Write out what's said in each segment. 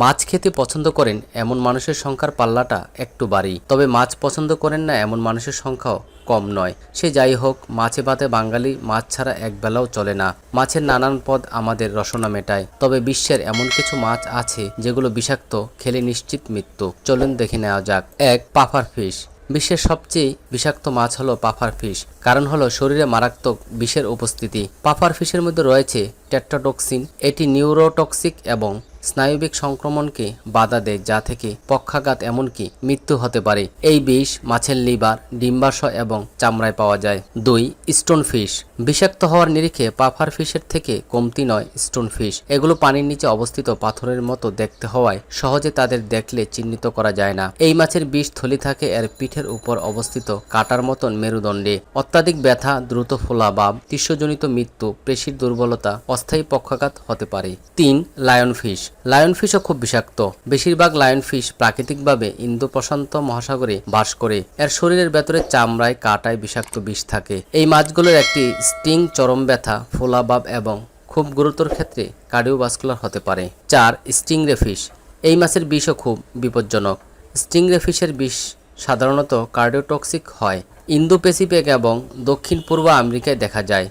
মাছ খেতে পছন্দ করেন এমন মানুষের সংখ্যার পাল্লাটা একটু বাড়ি। তবে মাছ পছন্দ করেন না এমন মানুষের সংখ্যাও কম নয়। সে যাই হোক, মাছে ভাতে বাঙালি মাছ ছাড়া একবেলাও চলে না। মাছের নানান পদ আমাদের রসনা মেটায়। তবে বিশ্বের এমন কিছু মাছ আছে যেগুলো বিষাক্ত, খেলে নিশ্চিত মৃত্যু। চলুন দেখে নেওয়া যাক। এক, পাফার ফিশ। বিশ্বের সবচেয়ে বিষাক্ত মাছ হলো পাফার ফিশ। কারণ হলো শরীরে মারাত্মক বিষের উপস্থিতি। পাফার ফিশের মধ্যে রয়েছে টেট্রাটক্সিন এটি নিউরোটক্সিক এবং স্নায়বিক সংক্রমণকে বাধা দেয়, যা থেকে পক্ষাঘাত এমনকি মৃত্যু হতে পারে। এই বিষ মাছের লিভার ডিম্বাশয় এবং চামড়ায় পাওয়া যায়। দুই, স্টোন ফিশ। বিষাক্ত হওয়ার নিরিখে পাফার ফিশের থেকে কমতি নয় স্টোন ফিশ। এগুলো পানির নিচে অবস্থিত পাথরের মতো দেখতে হওয়ায় সহজে তাদের দেখলে চিহ্নিত করা যায় না। এই মাছের বিষ থলি থাকে এর পিঠের উপর অবস্থিত কাটার মতন মেরুদণ্ডে। অত্যাধিক ব্যথা, দ্রুত ফোলাভাব টিস্যজনিত মৃত্যু, পেশির দুর্বলতা, অস্থায়ী পক্ষাঘাত হতে পারে। তিন, লায়ন ফিশ। লায়ন ফিশও খুব বিষাক্ত। বেশিরভাগ লায়ন ফিশ প্রাকৃতিকভাবে ইন্দো প্রশান্ত মহাসাগরে বাস করে। এর শরীরের ভেতরে চামড়ায়, কাটায় বিষাক্ত বিষ থাকে। এই মাছগুলোর একটি স্টিং চরম ব্যথা ফোলাভাব এবং খুব গুরুতর ক্ষেত্রে কার্ডিওভাস্কুলার হতে পারে। চার, স্টিংরে ফিশ। এই মাছের বিষও খুব বিপজ্জনক। স্টিংরে ফিশের বিষ সাধারণত কার্ডিওটক্সিক হয়। ইন্দো প্যাসিফিক এবং দক্ষিণ পূর্ব আমেরিকায় দেখা যায়।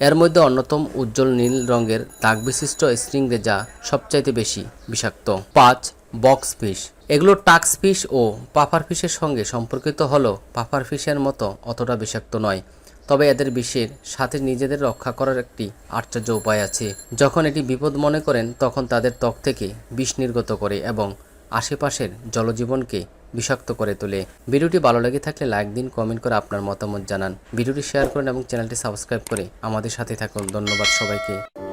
এর মধ্যে অন্যতম উজ্জ্বল নীল রঙের দাগ বিশিষ্ট স্ট্রিংরে যা সবচাইতে বেশি বিষাক্ত। পাঁচ বক্স ফিশ এগুলো টাক্স ফিশ ও পাফার ফিশের সঙ্গে সম্পর্কিত হলেও পাফার ফিশের মতো অতটা বিষাক্ত নয়। তবে এদের বিষের সাথে নিজেদের রক্ষা করার একটি আশ্চর্য উপায় আছে। যখন এটি বিপদ মনে করেন, তখন তাদের ত্বক থেকে বিষ নির্গত করে এবং আশেপাশের জলজীবনকে বিষাক্ত করে তোলে। ভিডিওটি ভালো লেগে থাকলে লাইক দিন, কমেন্ট করে আপনার মতামত জানান। ভিডিওটি শেয়ার করুন এবং চ্যানেলটি সাবস্ক্রাইব করে আমাদের সাথে থাকুন। ধন্যবাদ সবাইকে।